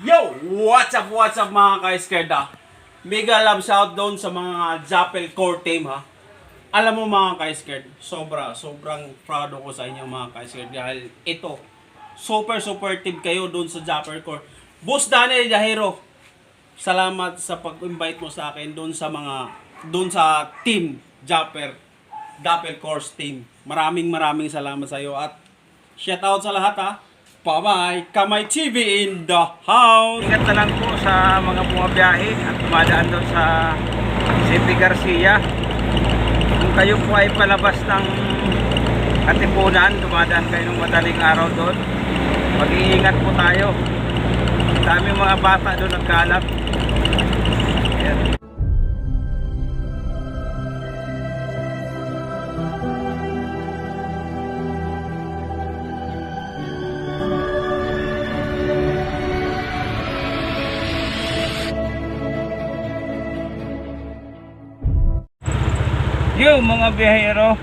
Yo! What's up, what's up mga ka-scared Mega love shout down sa mga Jappel core team ha. Alam mo mga ka-scared, sobra, sobrang proud ako sa inyo mga ka-scared dahil ito, super supportive kayo doon sa Jappel core. Boss Daniel Yahiro, salamat sa pag-invite mo sa akin doon sa mga, doon sa team Japper, Dapper Course team. Maraming maraming salamat sa iyo at shout out sa lahat ha. Bye-bye! Kamay TV in the house! Ingat na lang po sa mga bumabiyahe at dumadaan doon sa CP Garcia. Kung kayo po ay palabas ng Katipunan, dumadaan kayo ng madaling araw doon, mag-iingat po tayo. Daming mga bata doon nagkalap. Yo mga biyahero,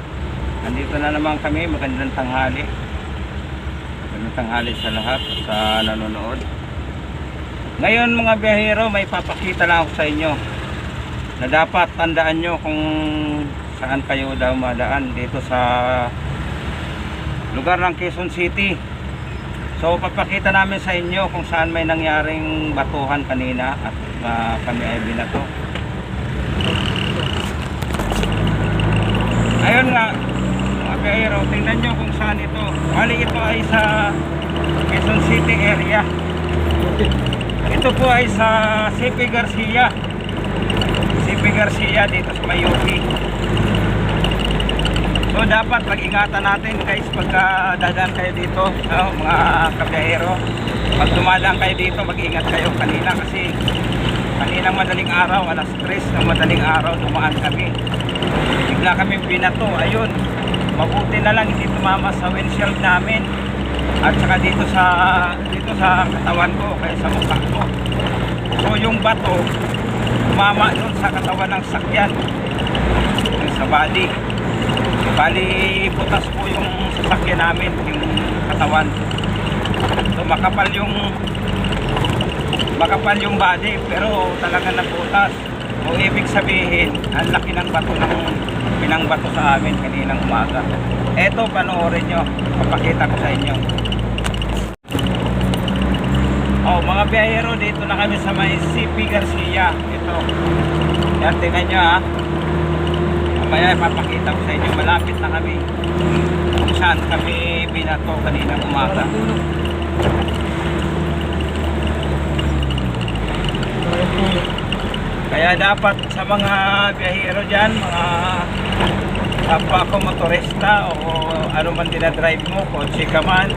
nandito na naman kami, magandang tanghali. Magandang tanghali sa lahat, sa nanonood. Ngayon mga biyahero, may papakita lang ako sa inyo na dapat tandaan nyo kung saan kayo daw madaan dito sa lugar ng Quezon City. So papakita namin sa inyo kung saan may nangyaring batuhan kanina at ah, kami ay binato. Ayun nga, mga kahero, tingnan nyo kung saan ito. Bali ito ay sa Quezon City area. Ito po ay sa CP Garcia. CP Garcia dito sa Mayuki. So dapat pag-ingatan natin guys pagka dadaan kayo dito, no, mga kabiyahero. Pag dumadaan kayo dito, mag-ingat kayo kanina kasi kaninang madaling araw, alas 3 ng madaling araw, dumaan kami. Bigla kami binato ayun. Mabuti na lang hindi tumama sa windshield namin. At saka dito sa dito sa katawan ko kaya sa mukha ko. So yung bato tumama yun sa katawan ng sakyan. Sa body bali butas po yung sasakyan namin yung katawan. So makapal yung makapal yung body pero talaga nabutas o ibig sabihin ang laki ng bato ng pinangbato sa amin kaninang umaga. Eto panoorin nyo. Papakita ko sa inyo. Oh mga biyahero dito na kami sa may CP Garcia. Ito. Yan tingnan nyo ha mamaya papakita ko sa inyo. Malapit na kami kung saan kami binato kaninang umaga Kaya dapat sa mga biyahero dyan, mga kapwa ko motorista o ano man dinadrive mo, kotse ka man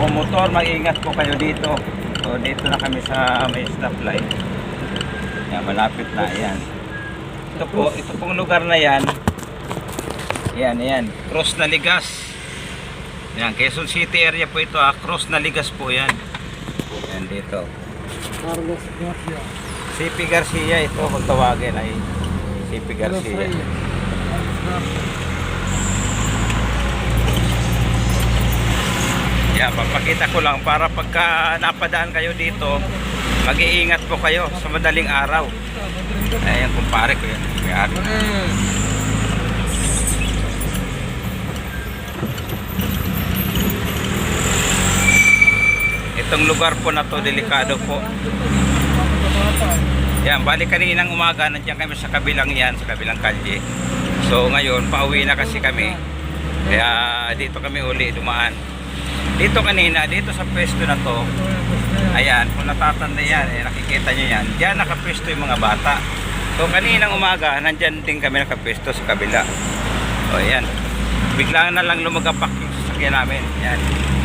o motor, mag-ingat po kayo dito. So dito na kami sa may stoplight. Yan, malapit na, yan. Ito po, ito pong lugar na yan. Yan, yan. Cross na ligas. Yan, Quezon City area po ito ah. Cross na ligas po yan. Yan dito. CP Garcia ito kung tawagin ay CP Garcia. Yeah, papakita ko lang para pagka napadaan kayo dito, mag-iingat po kayo sa madaling araw. Ayan, kumpare ko yan. May ari. Itong lugar po na to, delikado po. Yan, bali kaninang umaga, nandiyan kami sa kabilang yan, sa kabilang kalye. So ngayon, pauwi na kasi kami. Kaya dito kami uli dumaan. Dito kanina, dito sa pwesto na to, ayan, kung natatanda yan, eh, nakikita nyo yan, diyan nakapwesto yung mga bata. So kaninang umaga, nandyan din kami nakapwesto sa kabila. O ayan, bigla na lang lumagapak yung sasakyan namin. Yan.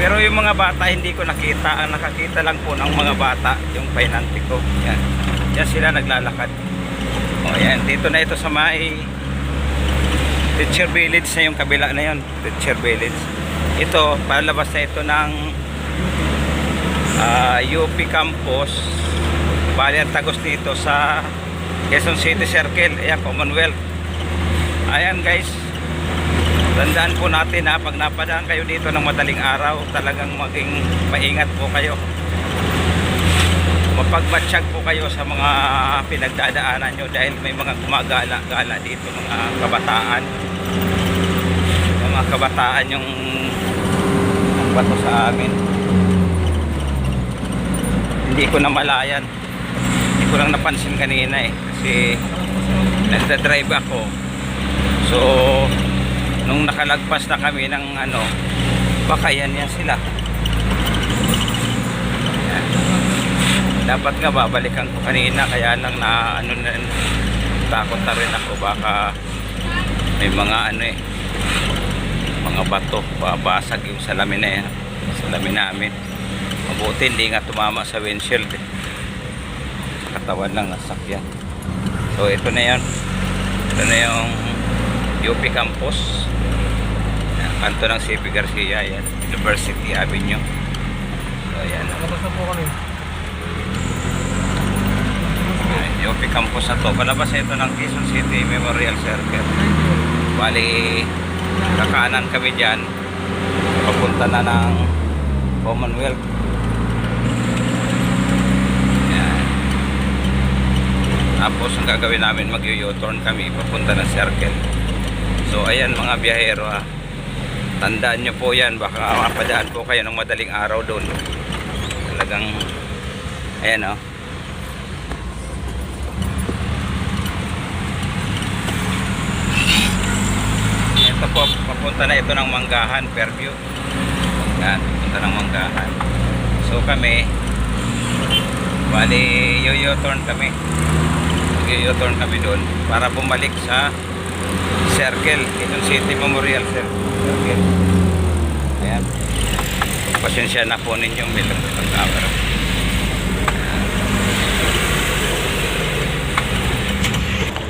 Pero yung mga bata hindi ko nakita. Ang nakakita lang po ng mga bata, yung painante ko. Yan. Yan sila naglalakad. O yan, dito na ito sa may Teacher Village na yung kabila na yun. Teacher Village. Ito, palabas na ito ng ah, UP Campus. Bali ang tagos dito sa Quezon City Circle. Ayan, Commonwealth. Ayan guys. Tandaan po natin ha, pag napadaan kayo dito ng madaling araw, talagang maging maingat po kayo. Mapagmatsyag po kayo sa mga pinagdadaanan nyo dahil may mga gumagala-gala dito, mga kabataan. Mga kabataan yung bato sa amin. Hindi ko na malayan. Hindi ko lang napansin kanina eh. Kasi nagda-drive ako. So, nung nakalagpas na kami ng ano, baka yan sila. Yan. Dapat nga babalikan ko kanina kaya lang na ano na takot na rin ako baka may mga ano eh mga bato babasag yung salamin na yan salamin namin mabuti hindi nga tumama sa windshield eh. Katawan lang nasakyan so ito na yan ito na yung UP campus kanto ng CP Garcia yan. University Avenue. So yan. Labas na po kami. UP campus na to. Palabas ito ng Quezon City Memorial Circle bali kakanan kami dyan. Papunta na ng Commonwealth. Yan. tapos ang gagawin namin mag u-turn kami papunta ng circle so ayan mga biyahero ah. tandaan nyo po yan. Baka mapadaan po kayo ng madaling araw doon. Talagang ayan oh. Ito po papunta na ito ng Manggahan Fairview. Yan papunta ng Manggahan. So kami bali yo-turn kami. Yo-turn kami doon para bumalik sa circle Quezon City Memorial Circle ayan pasensya na po ninyo bilang pag-camera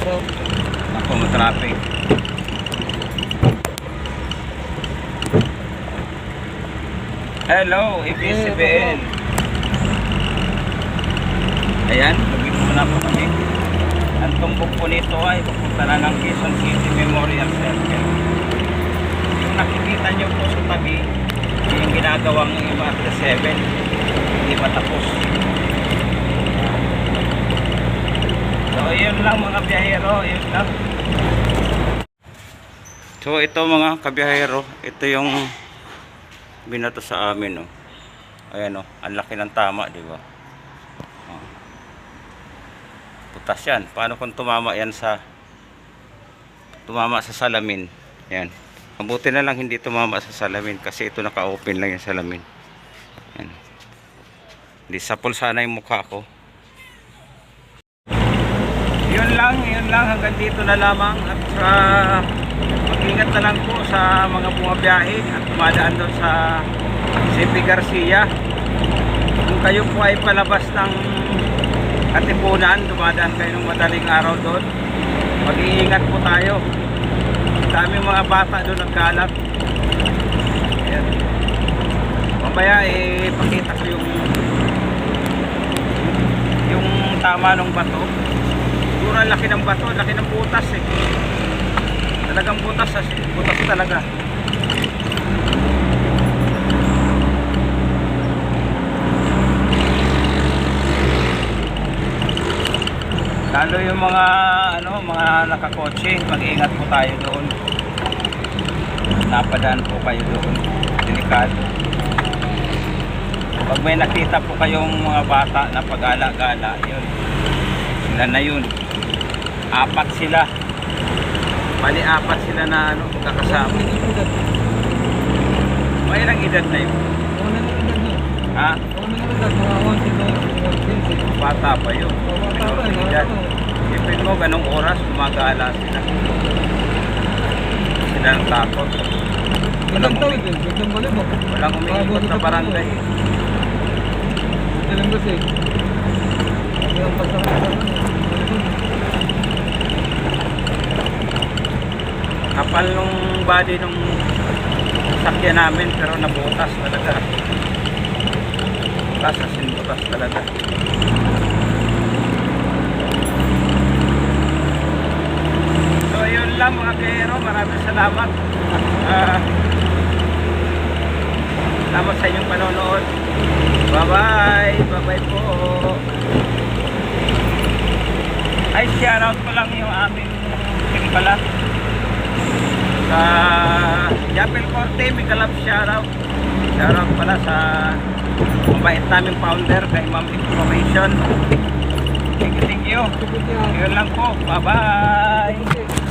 So, ako mo traffic Hello, ABS-CBN. Ayan, lubig muna po kami. Ang tumbok po nito ay papunta na ng Quezon City Memorial Circle. Yung nakikita nyo po sa tabi, yung ginagawang at 7, hindi pa tapos. So, yun lang mga biyahero, yun lang. So, ito mga kabiyahero, ito yung binato sa amin, oh. Ayan, oh, ang laki ng tama, di ba? Oh. Putas yan. Paano kung tumama yan sa tumama sa salamin? Yan. Mabuti na lang hindi tumama sa salamin kasi ito naka-open lang yung salamin. Yan. Hindi sapol sana yung mukha ko. Yun lang, yun lang. Hanggang dito na lamang. At sa mag-ingat na lang po sa mga bumabiyahe at dumadaan doon sa CP Garcia. Kung kayo po ay palabas ng Katipunan, dumadaan kayo ng madaling araw doon. Mag-iingat po tayo. Dami mga bata doon nagkalat. Ayan. Mamaya eh, ko yung yung tama ng bato. Siguro ang laki ng bato, laki ng butas eh. Talagang butas, ah, butas talaga. Lalo yung mga ano, mga nakakotse, mag-ingat po tayo doon. Napadaan po kayo doon. Delikado. Pag may nakita po kayong mga bata na pag-ala-gala, yun. Sila na yun. Apat sila. Bali apat sila na ano, kakasama. May ilang edad na yun. Ako na nga edad niya. Ha? Ako na nga edad, mga 1 to 15. Bata pa yun. Bata pa. Isipin mo, ganong oras, gumagala sila. Sila ng takot. Gandang balibok. Walang umiikot na barangay. Galing kasi. Ang pagkakaroon. Kapal nung body nung sakyan namin pero nabutas talaga. Butas as in butas talaga. So yun lang mga kero. Maraming salamat. Ah, salamat sa inyong panonood. Bye-bye. Bye-bye po. Ay, shoutout ko lang yung aming team pala. Sa Japel Corte, may kalab shoutout. Shoutout pala sa mabait naming founder kay Ma'am Information. Thank you, thank you. Yun lang po. Bye-bye. Sige.